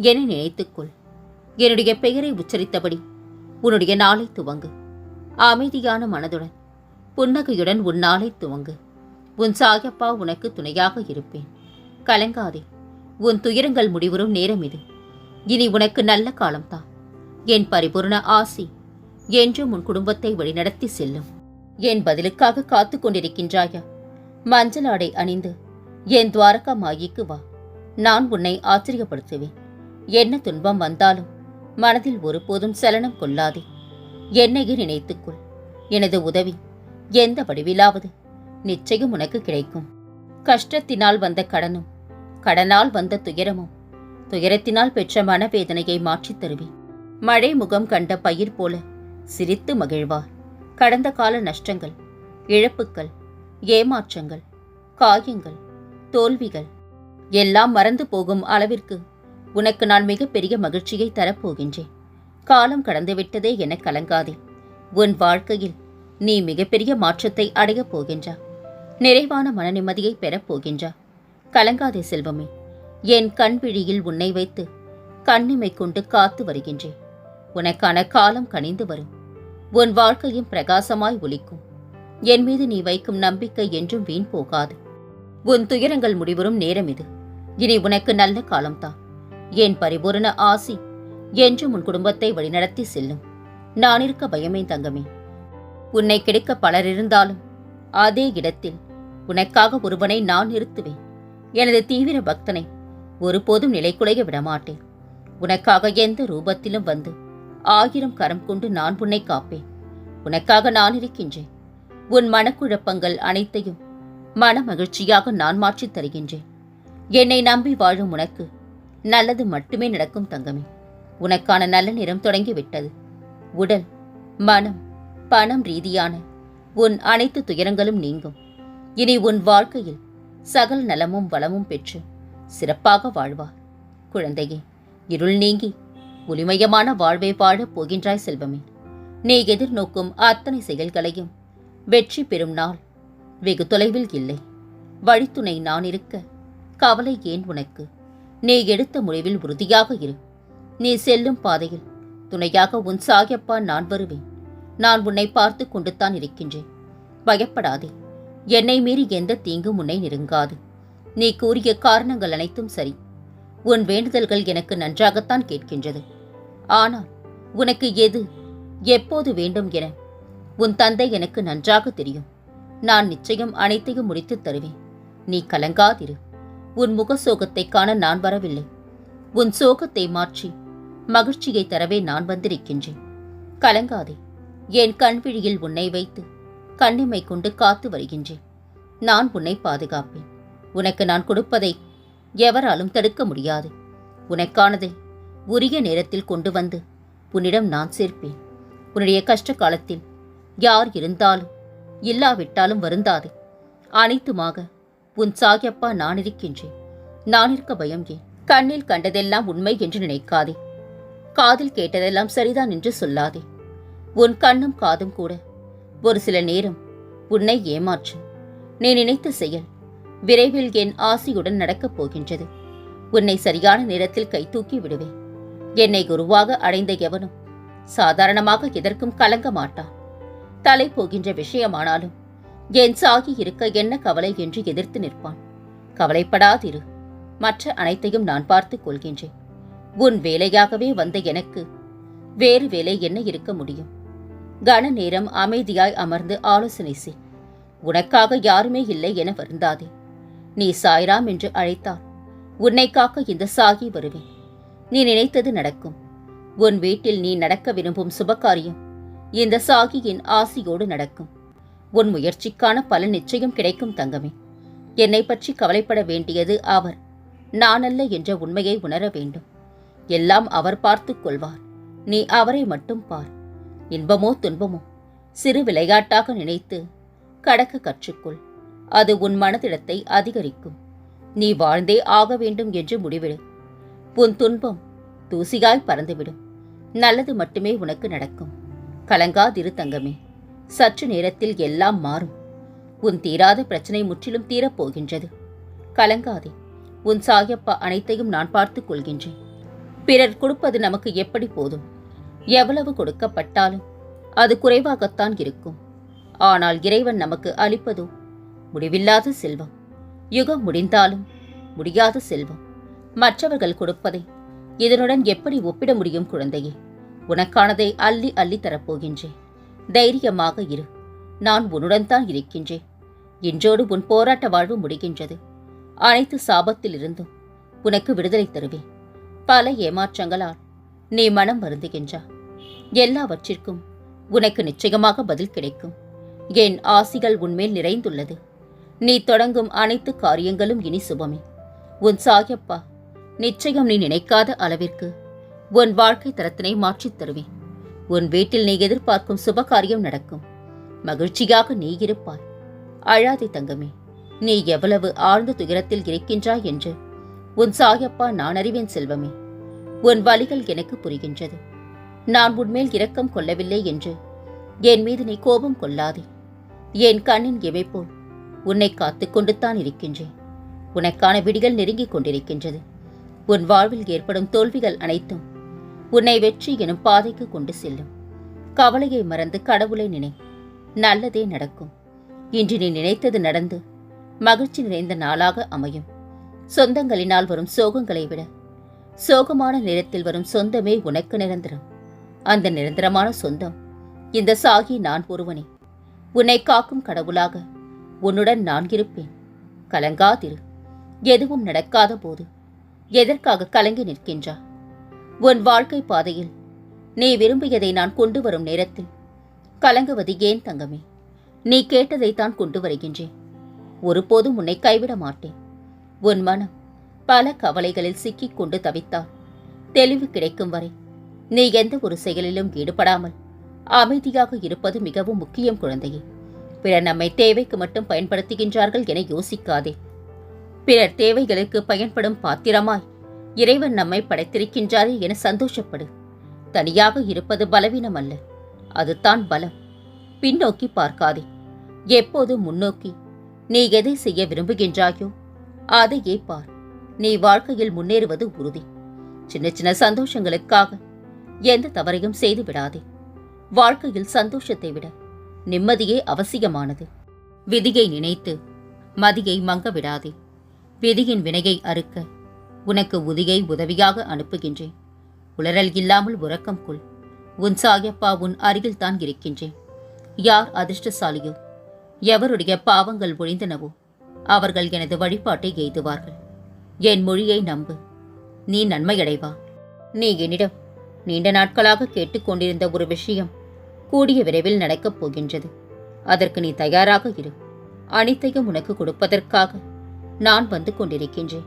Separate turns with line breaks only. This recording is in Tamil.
என்னை நினைத்துக்கொள். என்னுடைய பெயரை உச்சரித்தபடி உன்னுடைய நாளை துவங்கு. அமைதியான மனதுடன் புன்னகையுடன் உன் நாளை துவங்கு. உன் சாயப்பா உனக்கு துணையாக இருப்பேன். கலங்காதே உன் துயரங்கள் முடிவரும் நேரம் இது. இனி உனக்கு நல்ல காலம்தான் என் பரிபூர்ண ஆசி என்றும் உன் குடும்பத்தை வழிநடத்தி செல்லும். என் பதிலுக்காக காத்து கொண்டிருக்கின்றாயா? மஞ்சள் ஆடை அணிந்து என் துவாரகா மாயிக்கு வா. நான் உன்னை ஆச்சரியப்படுத்துவேன். என்ன துன்பம் வந்தாலும் மனதில் ஒருபோதும் சலனம் கொள்ளாதே. என்னையே நினைத்துக்கொள். எனது உதவி எந்த வடிவிலாவது நிச்சயம் உனக்கு கிடைக்கும். கஷ்டத்தினால் வந்த கடனும் கடனால் வந்த துயரமும் துயரத்தினால் பெற்ற மனவேதனையை மாற்றித் தருவேன். மழை முகம் கண்ட பயிர் போல சிரித்து மகிழ்வார். கடந்த கால நஷ்டங்கள் இழப்புக்கள் ஏமாற்றங்கள் காயங்கள் தோல்விகள் எல்லாம் மறந்து போகும் அளவிற்கு உனக்கு நான் மிகப்பெரிய மகிழ்ச்சியை தரப்போகின்றேன். காலம் கடந்துவிட்டதே என கலங்காதே. உன் வாழ்க்கையில் நீ மிகப்பெரிய மாற்றத்தை அடையப் போகின்றா. நிறைவான மன நிம்மதியை பெறப் போகின்றா. கலங்காதே செல்வமே. என் கண் விழியில் உன்னை வைத்து கண்ணிமை கொண்டு காத்து வருகின்றேன். உனக்கான காலம் கனிந்து வரும். உன் வாழ்க்கையும் பிரகாசமாய் ஒலிக்கும். என் மீது நீ வைக்கும் நம்பிக்கை என்றும் வீண் போகாது. உன் துயரங்கள் முடிவரும் நேரம் இது. இனி உனக்கு நல்ல காலம்தான். என் பரிபூரண ஆசி என்றும் உன் குடும்பத்தை வழிநடத்தி செல்லும். நான் இருக்க பயமே தங்கமே. உன்னை கிடைக்க பலர் இருந்தாலும் அதே இடத்தில் உனக்காக ஒருவனை நான் நிறுத்துவேன். எனது தீவிர பக்தனை ஒருபோதும் நிலைக்குலைய விடமாட்டேன். உனக்காக எந்த ரூபத்திலும் வந்து ஆயிரம் கரம் கொண்டு நான் உன்னை காப்பேன். உனக்காக நான் இருக்கின்றேன். உன் மனக்குழப்பங்கள் அனைத்தையும் மன மகிழ்ச்சியாக நான் மாற்றித் தருகின்றேன். என்னை நம்பி வாழும் உனக்கு நல்லது மட்டுமே நடக்கும் தங்கமே. உனக்கான நல்ல நேரம் தொடங்கிவிட்டது. உடல் மனம் பணம் ரீதியான உன் அனைத்து துயரங்களும் நீங்கும். இனி உன் வாழ்க்கையில் சகல் நலமும் வளமும் பெற்று சிறப்பாக வாழ்வார் குழந்தையே இருள் நீங்கி ஒளிமயமான வாழ்வை வாழப் போகின்றாய் செல்வமே. நீ எதிர்நோக்கும் அத்தனை செயல்களையும் வெற்றி பெறும் நாள் வெகு தொலைவில் இல்லை. வழித்துணை நான் இருக்க கவலை ஏன் உனக்கு? நீ எடுத்த முடிவில் உறுதியாக இரு. நீ செல்லும் பாதையில். துணையாக உன் சாயப்பா நான் வருவேன். நான் உன்னை பார்த்து கொண்டுத்தான் இருக்கின்றேன். பயப்படாதே. என்னை மீறி எந்த தீங்கும் உன்னை நெருங்காது. நீ கூறிய காரணங்கள் அனைத்தும் சரி. உன் வேண்டுதல்கள் எனக்கு நன்றாகத்தான் கேட்கின்றது. ஆனால் உனக்கு எது எப்போது வேண்டும் என உன் தந்தை எனக்கு நன்றாக தெரியும். நான் நிச்சயம் அனைத்தையும் முடித்துத் தருவேன். நீ கலங்காதிரு. உன் முக சோகத்தை காண நான் வரவில்லை. உன் சோகத்தை மாற்றி மகிழ்ச்சியை தரவே நான் வந்திருக்கின்றேன். கலங்காதே. என் கண்விழியில் உன்னை வைத்து கண்ணிமை கொண்டு காத்து வருகின்றேன். நான் உன்னை பாதுகாப்பேன். உனக்கு நான் கொடுப்பதை எவராலும் தடுக்க முடியாது. உனக்கானதை உரிய நேரத்தில் கொண்டு வந்து உன்னிடம் நான் சேர்ப்பேன். உன்னுடைய கஷ்ட காலத்தில் யார் இருந்தாலும் இல்லாவிட்டாலும் வருந்தாதே. அனைத்துமாக உன் சாகியப்பா நான் இருக்கின்றேன். நான் இருக்க பயம் ஏன்? கண்ணில் கண்டதெல்லாம் உண்மை என்று நினைக்காதே. காதில் கேட்டதெல்லாம் சரிதான் என்று சொல்லாதே. உன் கண்ணும் காதும் கூட. ஒரு சில நேரம் உன்னை ஏமாற்றும் நீ நினைத்த செயல் விரைவில் என் ஆசியுடன் நடக்கப் போகின்றது. உன்னை சரியான நேரத்தில் கை தூக்கி விடுவேன். என்னை குருவாக அடைந்த எவனும் சாதாரணமாக எதற்கும் கலங்க மாட்டான். தலை போகின்ற விஷயமானாலும் என் சாகி இருக்க என்ன கவலை என்று எதிர்த்து நிற்பான். கவலைப்படாதிரு. மற்ற அனைத்தையும் நான் பார்த்துக் கொள்கின்றேன். உன் வேலையாகவே வந்த எனக்கு வேறு வேலை என்ன இருக்க முடியும்? கன நேரம் அமைதியாய் அமர்ந்து ஆலோசனை செய். உனக்காக யாருமே இல்லை என வருந்தாதே. நீ சாய்ராம் என்று அழைத்தால் உன்னை காக்க இந்த சாகி வருவேன். நீ நினைத்தது நடக்கும். உன் வீட்டில் நீ நடக்க விரும்பும் சுபகாரியம் இந்த சாகியின் ஆசியோடு நடக்கும். உன் முயற்சிக்கான பலன் நிச்சயம் கிடைக்கும் தங்கமே. என்னை பற்றி கவலைப்பட வேண்டியது அவர் நானல்ல என்ற உண்மையை உணர வேண்டும். எல்லாம் அவர் பார்த்துக் கொள்வார். நீ அவரை மட்டும் பார். இன்பமோ துன்பமோ சிறு விளையாட்டாக நினைத்து கடக்க கற்றுக்கொள். அது உன் மனதிடத்தை அதிகரிக்கும். நீ வாழ்ந்தே ஆக வேண்டும் என்று முடிவிடு. உன் துன்பம் தூசியாய் பறந்துவிடும். நல்லது மட்டுமே உனக்கு நடக்கும். கலங்காதிரு தங்கமே. சற்று நேரத்தில் எல்லாம் மாறும். உன் தீராத பிரச்சனை முற்றிலும் தீரப்போகின்றது. கலங்காதே. உன் சாயப்பா அனைத்தையும் நான் பார்த்துக் கொள்கின்றேன். பிறர் கொடுப்பது நமக்கு எப்படி போதும்? எவ்வளவு கொடுக்கப்பட்டாலும் அது குறைவாகத்தான் இருக்கும். ஆனால் இறைவன் நமக்கு அளிப்பதோ? முடிவில்லாத செல்வம். யுகம் முடிந்தாலும் முடியாத செல்வம். மற்றவர்கள் கொடுப்பதை இதனுடன் எப்படி ஒப்பிட முடியும் குழந்தையே? உனக்கானதை அள்ளி அள்ளி தரப்போகின்றேன். தைரியமாக இரு. நான் உன்னுடன் தான் இருக்கின்றேன். இன்றோடு உன் போராட்ட வாழ்வு முடிகின்றது. அனைத்து சாபத்திலிருந்தும் உனக்கு விடுதலை தருவேன். பல ஏமாற்றங்களால் நீ மனம் வருந்துகின்றா. எல்லாவற்றிற்கும் உனக்கு நிச்சயமாக பதில் கிடைக்கும். என் ஆசிகள் உன்மேல் நிறைந்துள்ளது. நீ தொடங்கும் அனைத்து காரியங்களும் இனி சுபமே. உன் சாயப்பா நிச்சயம் நீ நினைக்காத அளவிற்கு உன் வாழ்க்கை தரத்தினை மாற்றித் தருவேன். உன் வீட்டில் நீ எதிர்பார்க்கும் சுபகாரியம் நடக்கும். மகிழ்ச்சியாக நீ இருப்பாய். அழாதே தங்கமே நீ எவ்வளவு ஆழ்ந்த துயரத்தில் இருக்கின்றாய் என்று உன் சாயப்பா நான் அறிவேன் செல்வமே. உன் வலிகள் எனக்கு புரிகின்றது. நான் உன்மேல் இரக்கம் கொள்ளவில்லை என்று என் மீது நீ கோபம் கொள்ளாதே. என் கண்ணின் இவை போல் உன்னை காத்துக் கொண்டுத்தான் இருக்கின்றேன். உனக்கான விடிகள் நெருங்கிக் கொண்டிருக்கின்றது. உன் வாழ்வில் ஏற்படும் தோல்விகள் அனைத்தும் உன்னை வெற்றி எனும் பாதைக்கு கொண்டு செல்லும். கவலையை மறந்து கடவுளை நினை. நல்லதே நடக்கும். இன்று நீ நினைத்தது நடந்து மகிழ்ச்சி நிறைந்த நாளாக அமையும். சொந்தங்களினால் வரும் சோகங்களை விட சோகமான நேரத்தில் வரும் சொந்தமே உனக்கு நிரந்தரம். அந்த நிரந்தரமான சொந்தம் இந்த சாகி நான் ஒருவனே. உன்னை காக்கும் கடவுளாக உன்னுடன் நான் இருப்பேன். கலங்காதிரு. எதுவும் நடக்காத போது எதற்காக கலங்கி நிற்கின்றா உன் வாழ்க்கை பாதையில். நீ விரும்பியதை நான் கொண்டு வரும் நேரத்தில். கலங்குவது ஏன் தங்கமே? நீ கேட்டதைத்தான் கொண்டு வருகின்றேன். ஒருபோதும் உன்னை கைவிட மாட்டேன். உன் மனம் பல கவலைகளில் சிக்கிக் கொண்டு தவித்தால் தெளிவு கிடைக்கும் வரை நீ எந்த ஒரு செயலிலும் ஈடுபடாமல் அமைதியாக இருப்பது மிகவும் முக்கியம் குழந்தையே. பிறர் நம்மை தேவைக்கு மட்டும் பயன்படுத்துகின்றார்கள் என யோசிக்காதே. பிறர் தேவைகளுக்கு பயன்படும் பாத்திரமாய் இறைவன் நம்மை படைத்திருக்கின்றாரே என சந்தோஷப்படு. தனியாக இருப்பது பலவீனம் அல்ல. அதுதான் பலம். பின்னோக்கி பார்க்காதே. எப்போது முன்னோக்கி? நீ எதை செய்ய விரும்புகின்றாயோ அதையே பார். நீ வாழ்க்கையில் முன்னேறுவது உறுதி. சின்ன சின்ன சந்தோஷங்களுக்காக எந்த தவறையும் செய்து விடாதே. வாழ்க்கையில் சந்தோஷத்தை விட நிம்மதியே அவசியமானது. விதியை நினைத்து மதியை மங்க விடாதே. விதியின் வினையை அறுக்க உனக்கு உதியை உதவியாக அனுப்புகின்றேன். உளறல் இல்லாமல் உறக்கம் கொள். உன் சாயப்பா உன் அருகில் தான் இருக்கின்றேன். யார் அதிர்ஷ்டசாலியோ எவருடைய பாவங்கள் ஒழிந்தனவோ அவர்கள் எனது வழிபாட்டை எய்துவார்கள். என் மொழியை நம்பு. நீ நன்மையடைவா. நீ என்னிடம் நீண்ட நாட்களாக கேட்டுக்கொண்டிருந்த ஒரு விஷயம் கூடிய விரைவில் நடக்கப் போகின்றது. அதற்கு நீ தயாராக இரு. அனைத்தையும் உனக்கு கொடுப்பதற்காக நான் வந்து கொண்டிருக்கின்றேன்.